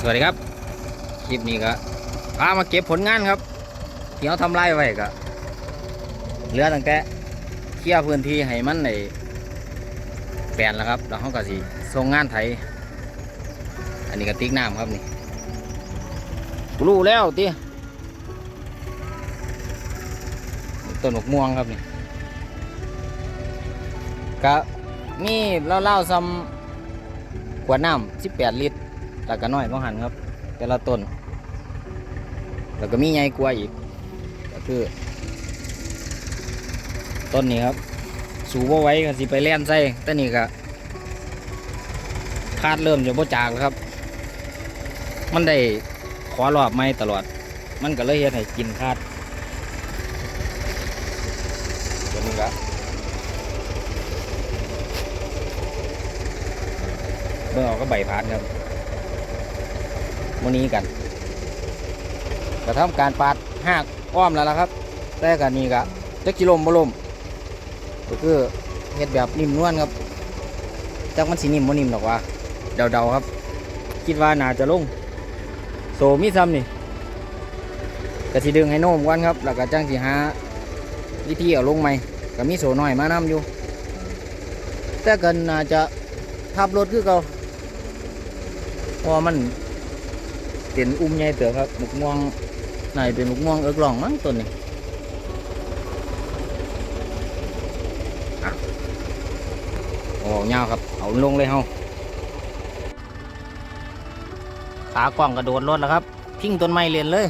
สวัสดีครับ คลิปนี้ก็พามาเก็บผลงานครับที่เขาทำลายไว้ก็เหลือตั้งแต่เคลียร์พื้นที่ให้มันในแปลนแล้วครับแล้วเขาก็สิส่งงานไถอันนี้ก็ติ๊กน้ำครับนี่รู้แล้วตีต้นหมกม่วงครับนี่ก็มีเล่าๆซ้ำขวดน้ำ18 ลิตร แล้วก็น้อยก็หันครับ แต่ละต้น แล้วก็มีใหญ่กว่าอีก ก็คือ ต้นนี้ครับ สูบไว้ก็สิไปเล่นใส่แต่นี่ก็คาดเริ่มจะบ่จากแล้วครับ มันได้ขอรอบไม่ตลอด มันก็เลยเฮ็ดให้กินคาดตัวนี้ก็เบิ่งออกก็ใบพานครับ มื้อนี้กันกระทำการปาดหากอ้อมแล้วล่ะครับ แต่กันนี้ก็จักจิลมบ่ลมก็คือเฮ็ดแบบนิ่มนวลครับจักมันสินิ่มบ่นิ่มหรอกว่าเดาๆครับ คิดว่าน่าจะลงโซมีซ้ำนี่ก็สิดึงให้โน้มก่อนครับ แล้วก็จังสิหาวิธีเอาลงใหม่ก็มีโซน้อยมานํอยู่ แต่กันน่าจะทับรถคือเก่าเพราะมัน เป็นอุ้มใหญ่เต๋อครับหมกม่วงไหนเป็นหมกม่วงเอิกหล่องมั้งตัวนี้อโอ้เงาวครับ เอาลงเลยเฮาขากล้องกระโดดรถแล้วครับ ทิ้งต้นไม้เรียนเลย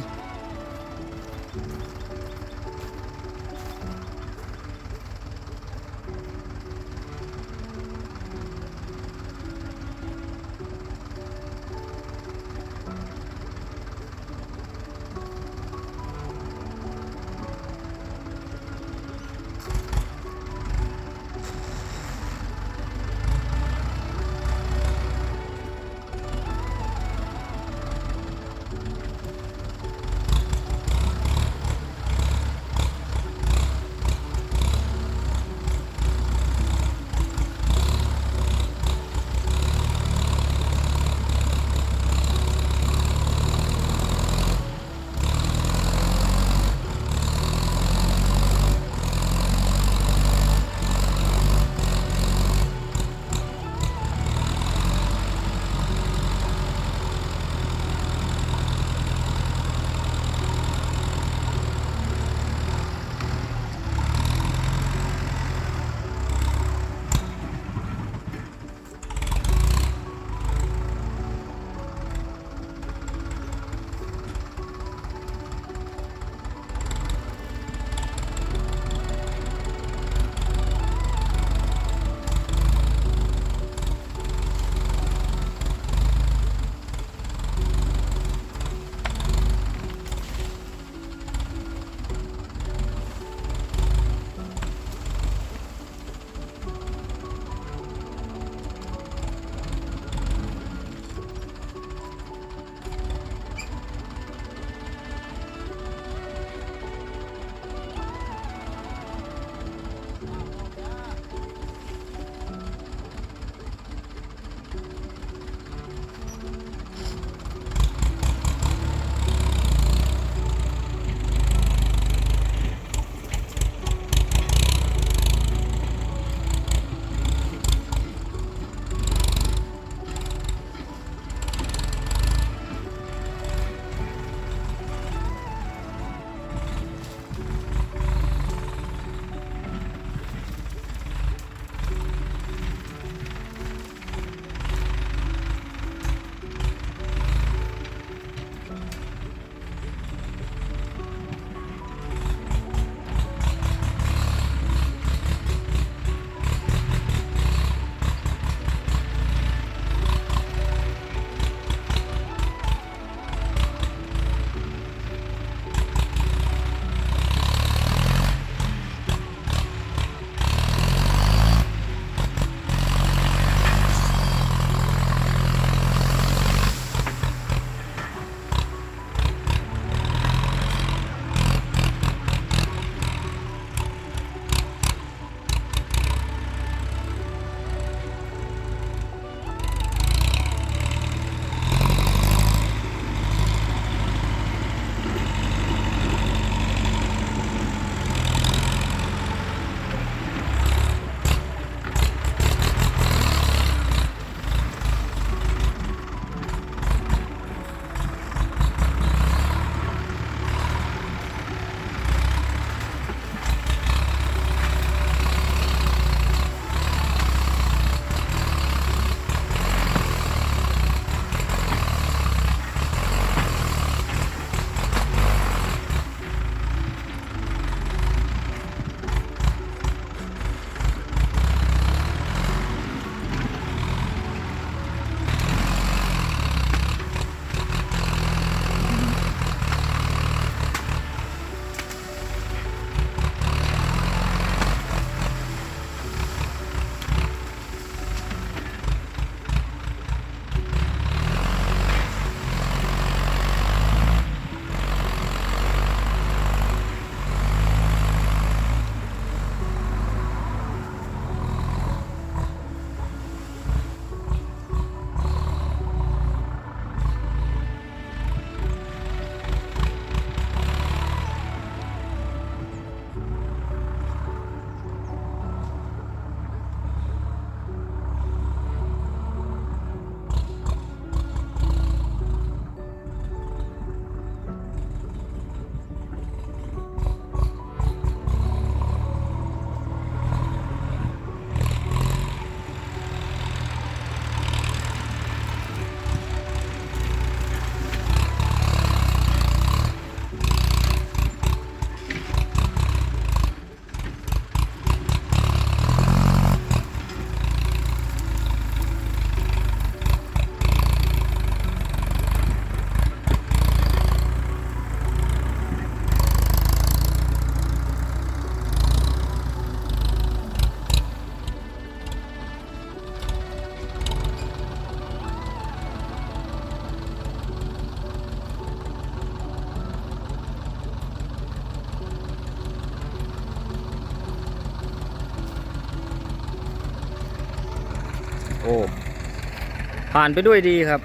ผ่านไปด้วยดีครับ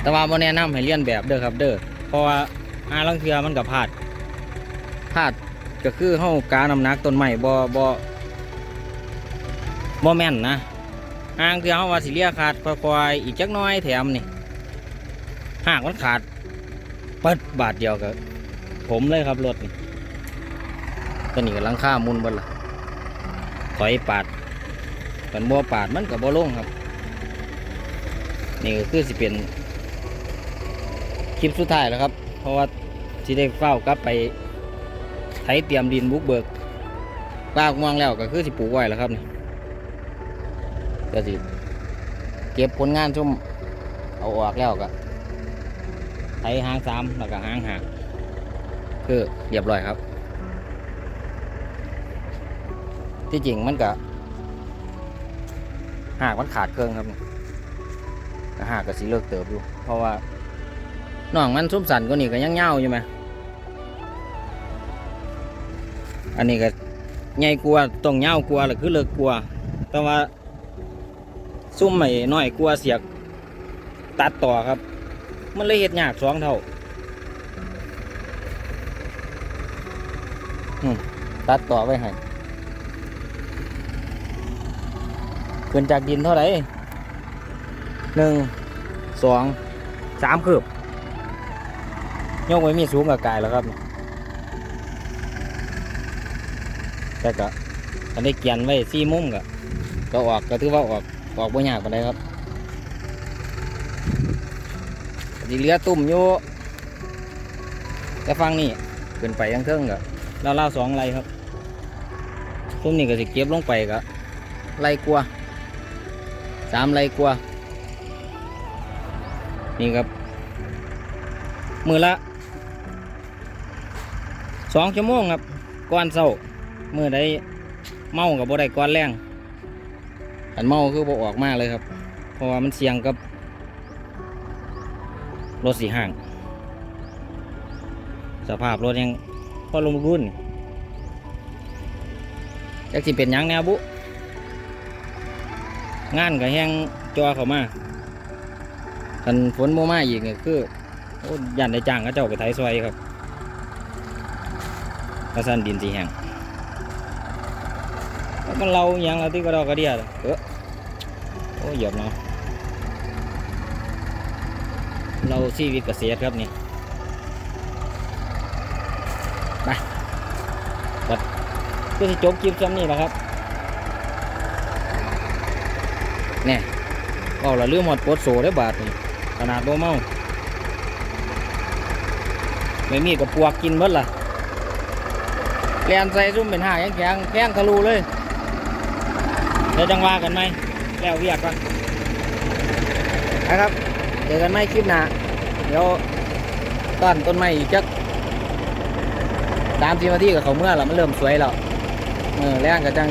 แต่ว่าบ่แนะนำให้เลียนแบบเด้อครับเด้อเพราะว่าอาลังเทือมันก็พลาดพลาดก็คือเฮากาน้ำหนักต้นไม้บ่บ่บ่แม่นนะอ้างเทือเฮาว่าสิเลียขาดค่อยๆอีกจักน้อยแถมนี่หากมันขาดเปิดบาทเดียวก็ผมเลยครับรถนี่ตัวนี้ก็หลังคามุนบิดละถอยปาด กันบ่ปาดมันก็บ่ลงครับ นี่ก็คือสิเป็นคลิปสุดท้ายแล้วครับ เพราะว่าสิได้เฝ้ากลับไปไถเตรียมดินบุกเบิกปลากมองแล้วก็คือสิปลูกไว้แล้วครับนี่ก็สิเก็บผลงานชุ่มเอาออกแล้วก็ไถหางสามแล้วก็หางหางคือเรียบร้อยครับ ที่จริงมันก็ หากมันขาดเครื่องครับนี่ก็หากก็สิเลิกเติบอยู่ เพราะว่าน้องมันซุ้มสันก็นี่ก็ยังเง่าอยู่ไหมอันนี้ก็ใหญ่กลัวต้องเง่ากลัวหรือคือเลิกกลัว แต่ว่าซุ้มใหม่น้อยกลัวเสียกตัดต่อครับ มันเลยเห็ดยากสองเท่าตัดต่อไว้ให้ ขึ้นจากดินเท่าไหร่หนึ่งสองสามคืบยกไว้มีสูงกับกายแล้วครับ แต่ก็อันนี้เกียนไว้สี่มุมก็ก็ออกก็ถือว่าออกออกบ่ยากปานใดครับดีเหลือตุ่มอยู่แต่ฟังนี่ขึ้นไปยังเทิงก็เล่าๆสองไรครับซุ่มนี่ก็สิเก็บลงไปก็ไรกลัว สามไรกลัวานี่ครับ มือละสองชั่วโมงครับก้อนเศร้ามือใดเมากับบ่ได้ก้อนแรงอันเมาคือบ่ออกมากเลยครับ เพราะว่ามันเสี่ยงกับรถสีห่าง สภาพรถยังพอลงรุ่นจักสิเป็นยังแนวบุ งานก็แห้งจอเขามาคันฝนโมมาอีกเนี่ยคือยันได้จ้างเขาเจ้าไปไถซอยครับกระสันดินสีแห้งมันเราอย่างเราที่กระดอกกระเดียเออโอ้หยบเนาะเราชีวิตเกษตรครับนี่ไปก็จะจบคลิปซ้ำนี่แหละครับ เนี่ยเอาละเรื่องหมดปวดโซได้บาทนี่ขนาดโบเมาไม่มีกับปวกกินเบิดล่ะแลนใส่ซุ่มเป็นห้าแข็งแข็งแข็งทะลุเลยเดี๋ยวจังว่ากันไหมแล้วเวียกกันนะครับเจอกันไหมคลิปหน้าเดี๋ยวต้นต้นไม้อีกจักสามสิบนาทีกับเขาเมื่อแล้วมันเริ่มสวยแล้วเออแล้วก็จัง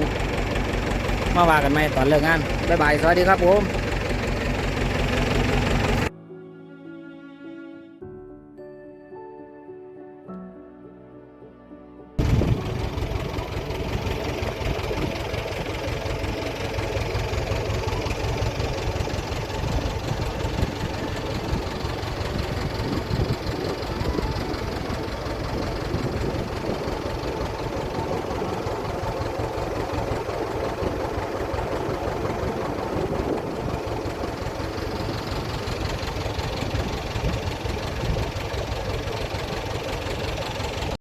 มาว่ากันไหมตอนเลิกงานบ๊ายบายสวัสดีครับผม